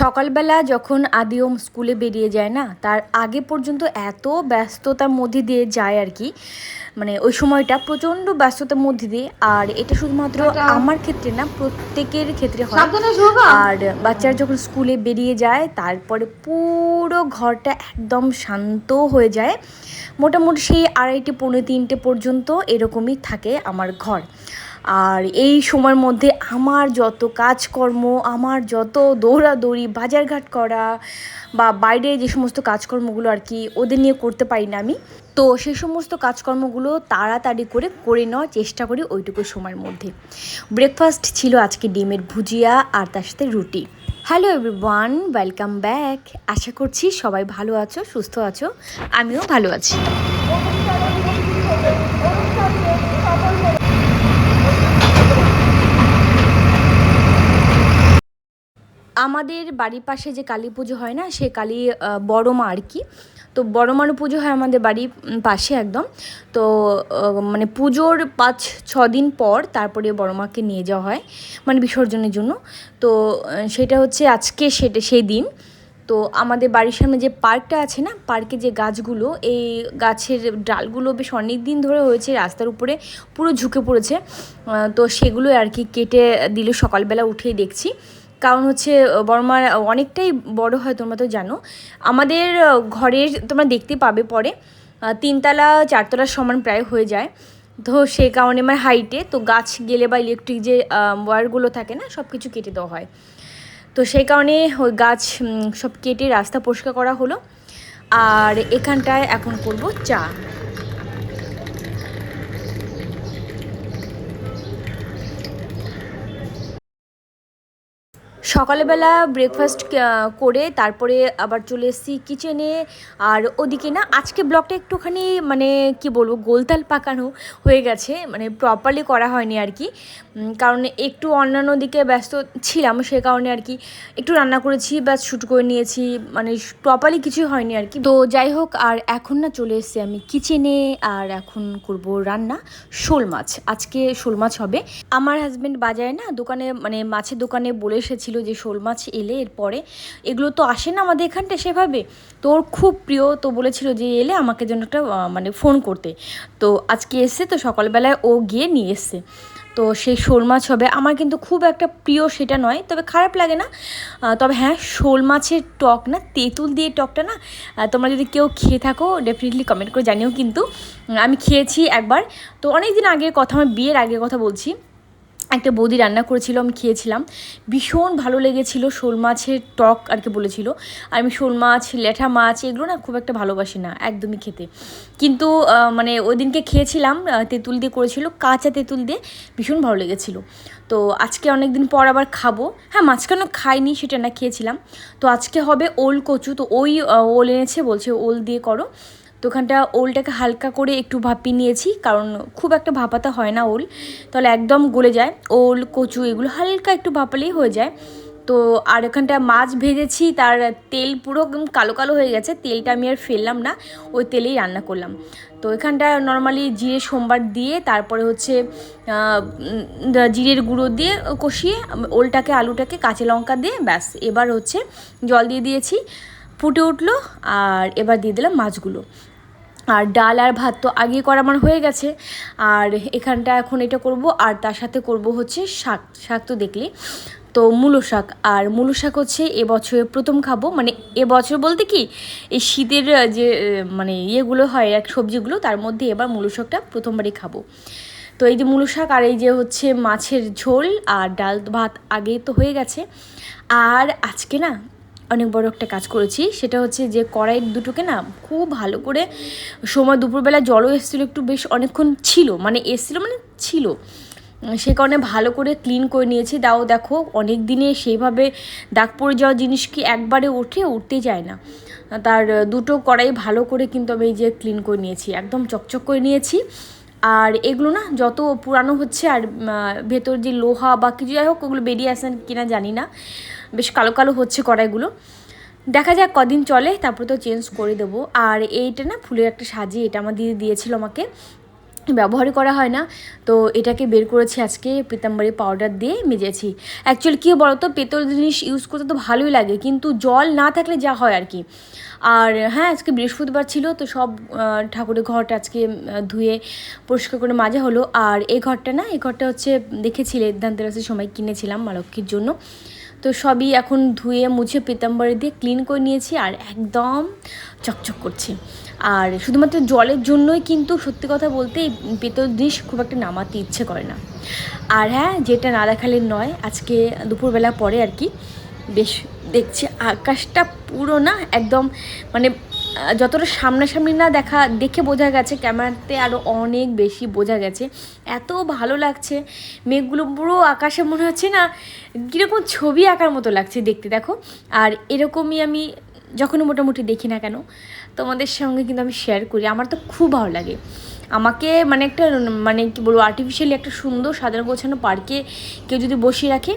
সকালবেলা যখন আদিওম স্কুলে বেরিয়ে যায় না তার আগে পর্যন্ত এত ব্যস্ততার মধ্যে দিয়ে যায় আর কি। মানে ওই সময়টা প্রচণ্ড ব্যস্ততার মধ্যে দিয়ে আর এটা শুধুমাত্র আমার ক্ষেত্রে না প্রত্যেকের ক্ষেত্রে হয়। আর বাচ্চারা যখন স্কুলে বেরিয়ে যায় তারপরে পুরো ঘরটা একদম শান্ত হয়ে যায়। মোটামুটি সেই আড়াইটে পৌনে তিনটে পর্যন্ত এরকমই থাকে আমার ঘর। আর এই সময়ের মধ্যে আমার যত কাজকর্ম, আমার যত দৌড়াদৌড়ি, বাজারঘাট করা বা বাইরে যে সমস্ত কাজকর্মগুলো আর কি ওদের নিয়ে করতে পারি না আমি, তো সেই সমস্ত কাজকর্মগুলো তাড়াতাড়ি করে করে নেওয়ার চেষ্টা করি ওইটুকু সময়ের মধ্যে। ব্রেকফাস্ট ছিল আজকে ডিমের ভুজিয়া আর তার সাথে রুটি। হ্যালো এভরিওয়ান ওয়েলকাম ব্যাক আশা করছি সবাই ভালো আছো, সুস্থ আছো, আমিও ভালো আছি। আমাদের বাড়ির পাশে যে কালী পুজো হয় না, সে কালী বড় মা আর কি। তো বড় মার পুজো হয় আমাদের বাড়ির পাশে একদম। তো মানে পুজোর পাঁচ, ছ দিন পর তারপরে বড় মাকে নিয়ে যাওয়া হয় মানে বিসর্জনের জন্য। তো সেটা হচ্ছে আজকে সেটা, সেই দিন। তো আমাদের বাড়ির সামনে যে পার্কটা আছে না, পার্কে যে গাছগুলো, এই গাছের ডালগুলো বেশ অনেক দিন ধরে হয়েছে, রাস্তার উপরে পুরো ঝুঁকে পড়েছে। তো সেগুলো আর কি কেটে দিল, সকালবেলা উঠেই দেখছি। কারণ হচ্ছে বড়মার অনেকটাই বড় হয়, তোমরা তো জানো। আমাদের ঘরের তোমরা দেখতে পাবে পরে তিনতলা, চারতলার সমান প্রায় হয়ে যায়। তো সেই কারণে আমার হাইটে তো গাছ গেলে বা ইলেকট্রিক যে ওয়্যারগুলো থাকে না সব কিছু কেটে দেওয়া হয়। তো সেই কারণে ওই গাছ সব কেটে রাস্তা পরিষ্কার করা হলো। আর এখানটায় এখন করব চা। সকালবেলা ব্রেকফাস্ট করে তারপরে আবার চলে এসেছি কিচেনে আর ওদিকে না, আজকে ব্লগটা একটুখানি মানে কি বলব, গোলতাল পাকানো হয়ে গেছে মানে প্রপারলি করা হয়নি আর কি। কারণ একটু অন্যান্য দিকে ব্যস্ত ছিলাম, সে কারণে আর কি একটু রান্না করেছি ব্যাস শ্যুট করে নিয়েছি মানে প্রপারলি কিছুই হয়নি আর কি। তো যাই হোক, আর এখন না চলে এসেছি আমি কিচেনে আর এখন করব রান্না, শোল মাছ। আজকে শোল মাছ হবে। আমার হাজব্যান্ড বাজারে না দোকানে মানে মাছের দোকানে বলে এসেছিল যে শোল মাছ এলে এরপরে, এগুলো তো আসে না আমাদের এখানটা সেভাবে। তো ওর খুব প্রিয় তো বলেছিল যে এলে আমাকে জন্য একটা মানে ফোন করতে। তো আজকে এসছে তো সকালবেলায় ও গিয়ে নিয়ে এসছে। তো সেই শোল মাছ হবে। আমার কিন্তু খুব একটা প্রিয় সেটা নয়, তবে খারাপ লাগে না। তবে হ্যাঁ শোল মাছের টক না, তেঁতুল দিয়ে টকটা না তোমরা যদি কেউ খেয়ে থাকো ডেফিনেটলি কমেন্ট করে জানিও কিন্তু। আমি খেয়েছি একবার। তো অনেক দিন আগের কথা, আমার বিয়ের আগের কথা বলছি। একটা বৌদি রান্না করেছিল, আমি খেয়েছিলাম। ভীষণ ভালো লেগেছিল, শোল মাছের টক আর কি বলেছিল। আর আমি শোল মাছ ল্যাঠা মাছ, এগুলো না খুব একটা ভালোবাসি না, একদমই খেতে। কিন্তু মানে ওই দিনকে খেয়েছিলাম তেঁতুল দিয়ে করেছিল, কাঁচা তেঁতুল দিয়ে ভীষণ ভালো লেগেছিল। তো আজকে অনেক দিন পর আবার খাব। হ্যাঁ মাঝখানে খাইনি, সেটা না খেয়েছিলাম। তো আজকে হবে ওল কচু, তো ওই ওল এনেছে, বলছে ওল দিয়ে করো। তো ওখানটা ওলটাকে হালকা করে একটু ভাপিয়ে নিয়েছি, কারণ খুব একটা ভাপাতে হয় না ওল। তাহলে একদম গলে যায়, ওল, কচু এগুলো হালকা একটু ভাপালেই হয়ে যায়। তো আর এখানটা মাছ ভেজেছি, তার তেল পুরো কালো কালো হয়ে গেছে, তেলটা আমি আর ফেললাম না, ওই তেলেই রান্না করলাম। তো এখানটা নর্মালি জিরে, সোমবার দিয়ে, তারপরে হচ্ছে জিরের গুঁড়ো দিয়ে কষিয়ে, ওলটাকে, আলুটাকে, কাঁচা লঙ্কা দিয়ে, ব্যাস, এবার হচ্ছে জল দিয়ে দিয়েছি, ফুটে উঠল, আর এবার দিয়ে দিলাম মাছগুলো। আর ডাল আর ভাত তো আগে করা আমার হয়ে গেছে। আর এখানটা এখন এটা করব, আর তার সাথে করব হচ্ছে শাক। শাক তো দেখলি। তো মূলো শাক। আর মূলো শাক হচ্ছে এবছরে প্রথম খাব। মানে এবছর বলতে কি, এই শীতের যে মানে ইয়েগুলো হয়, এক সবজিগুলো, তার মধ্যে এবার মূলো শাকটা প্রথমবারই খাব। তো এই যে মূলো শাক আর এই যে হচ্ছে মাছের ঝোল আর ডাল ভাত আগেই তো হয়ে গেছে। আর আজকে না অনেক বড় একটা কাজ করেছি। সেটা হচ্ছে যে কড়াইয়ের দুটোকে না খুব ভালো করে সময় দুপুরবেলা জলও এসেছিল একটু বেশ অনেকক্ষণ ছিল মানে এসেছিল মানে ছিল। সে কারণে ভালো করে ক্লিন করে নিয়েছি। দাও দেখো, অনেক দিনে সেইভাবে দাগ পড়ে যাওয়া জিনিস কি একবারে ওঠে উঠতে যায় না। তার দুটো কড়াই ভালো করে কিন্তু আমি এই যে ক্লিন করে নিয়েছি, একদম চকচক করে নিয়েছি। আর এগুলো না যত পুরানো হচ্ছে আর ভেতর যে লোহা বা কিছু যাই হোক, ওগুলো বেরিয়ে আসেন কিনা জানি না। বেশ কালো কালো হচ্ছে কড়াইগুলো। দেখা যাক কদিন চলে, তারপরে তো চেঞ্জ করে দেবো। আর এইটা না ফুলের একটা সাজিয়ে, এটা আমার দিদি দিয়েছিল আমাকে। ব্যবহারই করা হয় না। তো এটাকে বের করেছি আজকে পিতাম্বরী পাউডার দিয়ে মেজেছি। অ্যাকচুয়ালি কী বলতো? পেতল জিনিস ইউজ করতে তো ভালোই লাগে, কিন্তু জল না থাকলে যা হয় আর কি। আর হ্যাঁ আজকে বৃহস্পতিবার ছিল, তো সব ঠাকুরের ঘরটা আজকে ধুয়ে পরিষ্কার করে মাজা হলো। আর এই ঘরটা না, এই ঘরটা হচ্ছে দেখেছিলে, ধানতেরাসের সময় কিনেছিলাম মা লক্ষ্মীর জন্য। তো সবই এখন ধুয়ে মুছে পিতাম্বরে দিয়ে ক্লিন করে নিয়েছি, আর একদম চকচক করছে। আর শুধুমাত্র জলের জন্যই কিন্তু সত্যি কথা বলতে এই পেতল জিনিস খুব একটা নামাতে ইচ্ছে করে না। আর হ্যাঁ যেটা না দেখালে নয়, আজকে দুপুরবেলা পরে আর কি বেশ দেখছি আকাশটা পুরো না একদম মানে যতটা সামনাসামনি না দেখা, দেখে বোঝা গেছে ক্যামেরাতে আরও অনেক বেশি বোঝা গেছে। এত ভালো লাগছে, মেঘগুলো পুরো আকাশে মনে হচ্ছে না, কীরকম ছবি আঁকার মতো লাগছে দেখতে, দেখো। আর এরকমই আমি যখনই মোটামুটি দেখি না কেন, তোমাদের সঙ্গে কিন্তু আমি শেয়ার করি। আমার তো খুব ভালো লাগে। আমাকে মানে একটা মানে কি বলব আর্টিফিশিয়ালি একটা সুন্দর সাজানো গোছানো পার্কে কেউ যদি বসিয়ে রাখে,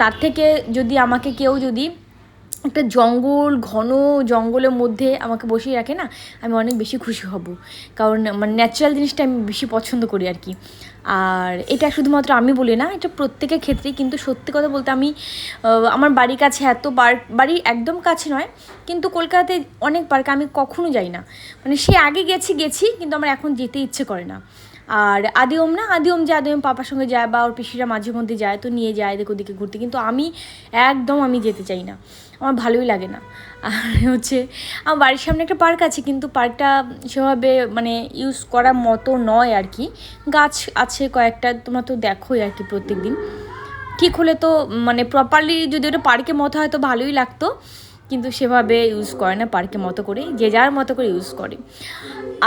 তার থেকে যদি আমাকে কেউ যদি একটা জঙ্গল, ঘন জঙ্গলের মধ্যে আমাকে বসিয়ে রাখে না, আমি অনেক বেশি খুশি হব। কারণ মানে ন্যাচারাল জিনিসটা আমি বেশি পছন্দ করি আর কি। আর এটা শুধুমাত্র আমি বলি না, এটা প্রত্যেকের ক্ষেত্রেই, কিন্তু সত্যি কথা বলতে আমি আমার বাড়ির কাছে এত বার, বাড়ি একদম কাছে নয়, কিন্তু কলকাতাতে অনেক পার্ক আমি কখনো যাই না। মানে সে আগে গেছি গেছি, কিন্তু আমার এখন যেতে ইচ্ছে করে না। আর আদিওম না আদিওম যে আদিওম পাপার সঙ্গে যায় বা ওর পিসিরা মাঝে মধ্যে যায়, তো নিয়ে যায় দেখো ওদিকে ঘুরতে, কিন্তু আমি একদম আমি যেতে চাই না। আমার ভালোই লাগে না। আর হচ্ছে, আমার বাড়ির সামনে একটা পার্ক আছে, কিন্তু পার্কটা সেভাবে মানে ইউজ করার মতো নয় আর কি। গাছ আছে কয়েকটা, তোমরা তো দেখোই আর কি প্রত্যেক দিন ঠিক হলে তো মানে প্রপারলি যদি ওটা পার্কের মতো হয় তো ভালোই লাগতো, কিন্তু সেভাবে ইউজ করে না পার্কের মতো করে যে যার মতো করে ইউজ করে।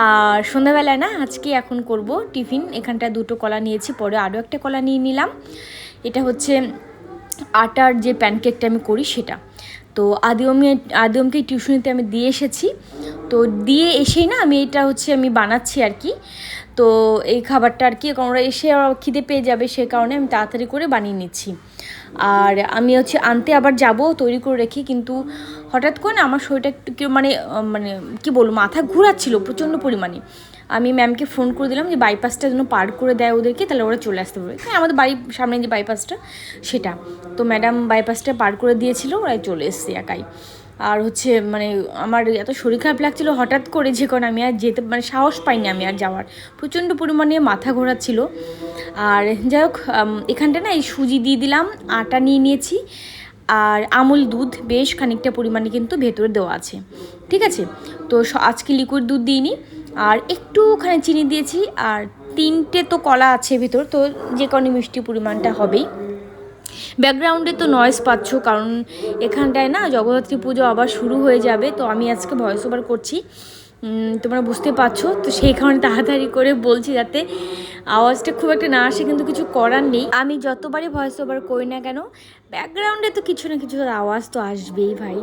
আর সন্ধ্যাবেলায় না, আজকে এখন করব টিফিন। এখানটা দুটো কলা নিয়েছি, পরে আরও একটা কলা নিয়ে নিলাম। এটা হচ্ছে আটার যে প্যানকেকটা আমি করি সেটা। তো আদিওমে, আদিওমকে টিউশনিতে আমি দিয়ে এসেছি। তো দিয়ে এসেই না আমি এটা হচ্ছে আমি বানাচ্ছি আর কি। তো এই খাবারটা আর কি ওরা এসে খিদে পেয়ে যাবে সে কারণে আমি তাড়াতাড়ি করে বানিয়ে নিচ্ছি। আর আমি হচ্ছে আনতে আবার যাব, তৈরি করে রেখে, কিন্তু হঠাৎ করে না আমার শরীরটা একটু কি মানে মানে কি বলব, মাথা ঘোরাচ্ছিল প্রচণ্ড পরিমাণে। আমি ম্যামকে ফোন করে দিলাম যে বাইপাসটা যেন পার করে দেয় ওদেরকে, তাহলে ওরা চলে আসতে পারবে। হ্যাঁ আমাদের বাড়ির সামনে যে বাইপাসটা, সেটা। তো ম্যাডাম বাইপাসটা পার করে দিয়েছিল, ওরাই চলে এসছে একাই। আর হচ্ছে মানে আমার এত শরীর খারাপ লাগছিল, হঠাৎ করে যে কারণে আমি আর যেতে মানে সাহস পাইনি আমি আর যাওয়ার। প্রচণ্ড পরিমাণে মাথা ঘোরাচ্ছিল। আর যাই হোক এখানটা না এই সুজি দিয়ে দিলাম, আটা নিয়ে নিয়েছি, আর আমুল দুধ বেশ খানিকটা পরিমাণে কিন্তু ভেতরে দেওয়া আছে। ঠিক আছে? তো আজকে লিকুইড দুধ দিইনি। আর একটুখানি চিনি দিয়েছি, আর তিনটে তো কলা আছে ভিতর, তো যে কারণে মিষ্টি পরিমাণটা হবেই। ব্যাকগ্রাউন্ডে তো নয়েস পাচ্ছ, কারণ এখানটায় না জগদ্ধাত্রী পুজো আবার শুরু হয়ে যাবে, তো আমি আজকে ভয়েস ওভার করছি। তোমরা বুঝতে পারছ। তো সেই কারণে তাড়াতাড়ি করে বলছি যাতে আওয়াজটা খুব একটা না আসে, কিন্তু কিছু করার নেই। আমি যতবারই ভয়েস ওভার করি না কেন ব্যাকগ্রাউন্ডে তো কিছু না কিছু আওয়াজ তো আসবেই ভাই।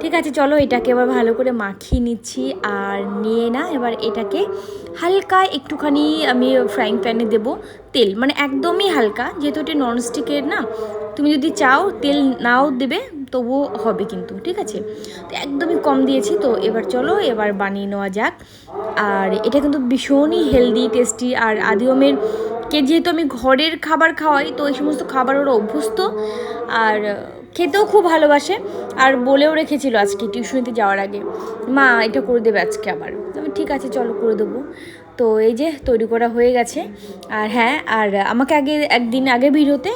ঠিক আছে, চলো এটাকে এবার ভালো করে মাখিয়ে নিচ্ছি আর নিয়ে না এবার এটাকে হালকা একটুখানি আমি ফ্রাইং প্যানে দেব তেল। মানে একদমই হালকা, যেহেতু এটা ননস্টিকের না। তুমি যদি চাও তেল নাও দেবে তবুও হবে কিন্তু, ঠিক আছে? তো একদমই কম দিয়েছি, তো এবার চলো, এবার বানিয়ে নেওয়া যাক। আর এটা কিন্তু ভীষণই হেলদি টেস্টি আর আদিওমের কে যেহেতু আমি ঘরের খাবার খাওয়াই, তো এই সমস্ত খাবার ওরা অভ্যস্ত, আর খেতেও খুব ভালোবাসে, আর বলেও রেখেছিল আজকে টিউশনিতে যাওয়ার আগে, মা, এটা করে দেবে আজকে আবার। আমি ঠিক আছে, চলো করে দেবো। তো এই যে তৈরি করা হয়ে গেছে। আর হ্যাঁ আর আমাকে আগে একদিন আগে ভিডিওতে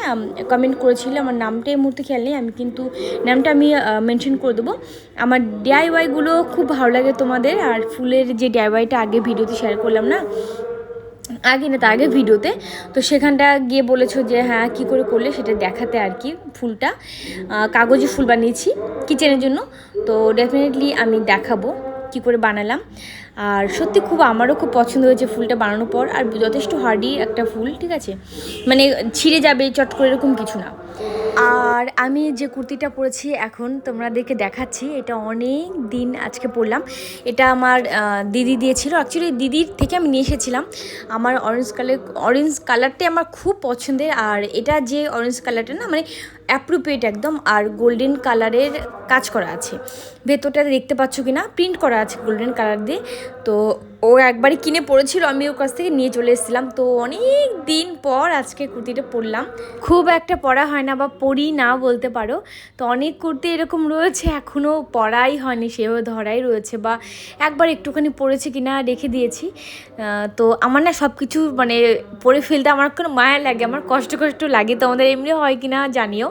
কমেন্ট করেছিল, আমার নামটা এই মুহূর্তে খেয়াল নেই, আমি কিন্তু নামটা আমি মেনশন করে দেবো। আমার ডিআইওয়াইগুলো খুব ভালো লাগে তোমাদের, আর ফুলের যে ডিআইওয়াইটা আগে ভিডিওতে শেয়ার করলাম না, আগে না তার আগে ভিডিওতে, তো সেখানটা গিয়ে বলেছ যে হ্যাঁ কী করে করলে সেটা দেখাতে আর কি ফুলটা। কাগজে ফুল বানিয়েছি কিচেনের জন্য, তো ডেফিনেটলি আমি দেখাবো। কী করে বানালাম। আর সত্যি খুব আমারও খুব পছন্দ হয়েছে ফুলটা বানানোর পর, আর যথেষ্ট হার্ডি একটা ফুল, ঠিক আছে? মানে ছিঁড়ে যাবে চট করে এরকম কিছু না। আর আমি যে কুর্তিটা পরেছি এখন তোমাদেরকে দেখাচ্ছি, এটা অনেক দিন আজকে পরলাম। এটা আমার দিদি দিয়েছিল। অ্যাকচুয়ালি দিদির থেকে আমি নিয়ে এসেছিলাম। আমার অরেঞ্জ কালার অরেঞ্জ কালারটাই আমার খুব পছন্দের। আর এটা যে অরেঞ্জ কালারটা না মানে অ্যাপ্রোপ্রিয়েট একদম, আর গোল্ডেন কালারের কাজ করা আছে। ভেতরটা দেখতে পাচ্ছ কি না প্রিন্ট করা আছে গোল্ডেন কালার দিয়ে। তো ও একবারই কিনে পড়েছিল, আমি ওর কাছ থেকে নিয়ে চলে এসেছিলাম। তো অনেক দিন পর আজকে কুর্তিটা পরলাম। খুব একটা পরা হয় না বা পরি না বলতে পারো। তো অনেক কুর্তি এরকম রয়েছে এখনও পরাই হয়নি সেভাবে ধরাই রয়েছে বা একবার একটুখানি পরেছে কিনা রেখে দিয়েছি। তো আমার না সব কিছু মানে পরে ফেলতে আমার কোনো মায়া লাগে, আমার কষ্ট কষ্ট লাগে, তো আমাদের এমনি হয় কিনা জানিও।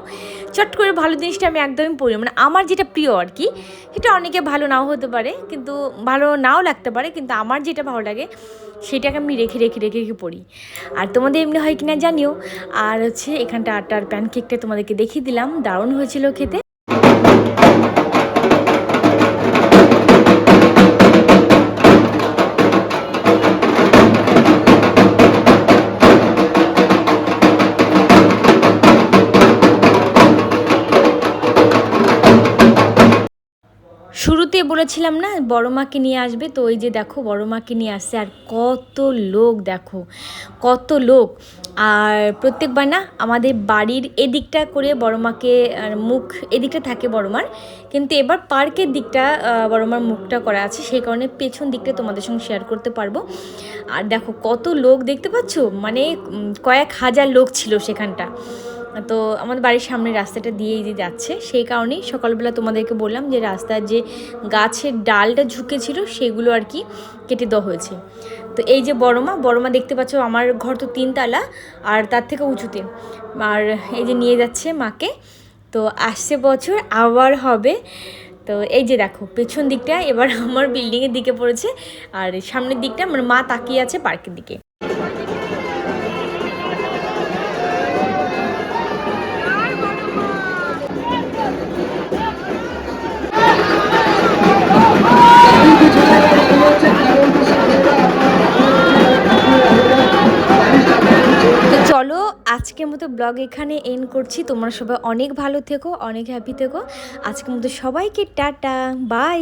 চট করে ভালো জিনিসটা আমি একদমই না। মানে আমার যেটা প্রিয় আর কি, সেটা অনেকে ভালো নাও হতে পারে, কিন্তু ভালো নাও লাগতে পারে, কিন্তু আমার যেটা ভালো লাগে, সেটাকে আমি রেখে রেখে রেখে রেখে পড়ি। আর তোমাদের এমনি হয় কিনা জানিও। আর হচ্ছে এখানটা আটার প্যানকেকটা তোমাদেরকে দেখিয়ে দিলাম। দারুণ হয়েছিল খেতে। শুরুতে বলেছিলাম না, বড় মাকে নিয়ে আসবে, তো ওই যে দেখো বড় মাকে নিয়ে আসছে, আর কত লোক দেখো, কত লোক। আর প্রত্যেকবার না আমাদের বাড়ির এদিকটা করে বড় মাকে মুখ এদিকটা থাকে বড় মার, কিন্তু এবার পার্কের দিকটা বড় মার মুখটা করা আছে, সেই কারণে পেছন দিকটা তোমাদের সঙ্গে শেয়ার করতে পারব। আর দেখো কত লোক দেখতে পাচ্ছ? মানে কয়েক হাজার লোক ছিল সেখানটা। তো আমাদের বাড়ির সামনে রাস্তাটা দিয়েই যে যাচ্ছে, সেই কারণেই সকালবেলা তোমাদেরকে বললাম যে রাস্তার যে গাছের ডালটা ঝুঁকেছিল সেগুলো আর কি কেটে দেওয়া হয়েছে। তো এই যে বড়মা বড়মা দেখতে পাচ্ছ আমার ঘর তো তিনতলা আর তার থেকে উঁচুতে। আর এই যে নিয়ে যাচ্ছে মাকে, তো আসছে বছর আবার হবে। তো এই যে দেখো, পেছন দিকটা এবার আমার বিল্ডিংয়ের দিকে পড়েছে আর সামনের দিকটা আমার মা তাকিয়ে আছে পার্কের দিকে। ব্লগ এখানে এন্ড করছি। তোমরা সবাই অনেক ভালো থেকো, অনেক হ্যাপি থেকো। আজকের মধ্যে সবাইকে টাটা বাই